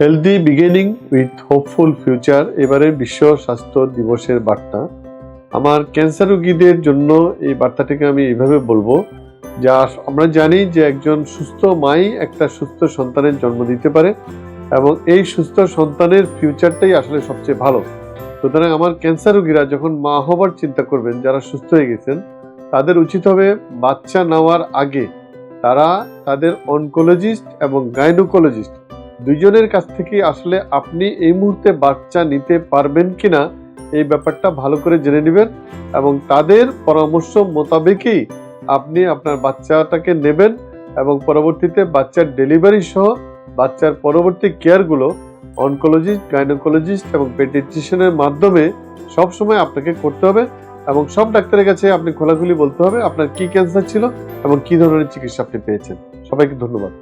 Healthy beginning with hopeful future এবারে বিশ্ব স্বাস্থ্য দিবসের বার্তা। আমার ক্যান্সার রোগীদের জন্য এই বার্তাটিকে আমি এইভাবে বলব, যা আমরা জানি যে একজন সুস্থ মাই একটা সুস্থ সন্তানের জন্ম দিতে পারে এবং এই সুস্থ সন্তানের ফিউচারটাই আসলে সবচেয়ে ভালো। সুতরাং আমার ক্যান্সার রোগীরা যখন মা হবার চিন্তা করবেন, যারা সুস্থ হয়ে গেছেন, তাদের উচিত হবে বাচ্চা নেওয়ার আগে তারা তাদের অনকোলজিস্ট এবং গাইনোকোলজিস্ট দুইজনের কাছ থেকে আসলে আপনি এই মুহূর্তে বাচ্চা নিতে পারবেন কিনা, এই ব্যাপারটা ভালো করে জেনে নেবেন এবং তাদের পরামর্শ মোতাবেকই আপনি আপনার বাচ্চাটাকে নেবেন এবং পরবর্তীতে বাচ্চার ডেলিভারি সহ বাচ্চার পরবর্তী কেয়ারগুলো অনকোলজিস্ট, গাইনোকোলজিস্ট এবং পেডিট্রিশিয়ানের মাধ্যমে সব সময় আপনাকে করতে হবে এবং সব ডাক্তারের কাছে আপনি খোলাখুলি বলতে হবে আপনার কি ক্যান্সার ছিল এবং কি ধরনের চিকিৎসা আপনি পেয়েছেন। সবাইকে ধন্যবাদ।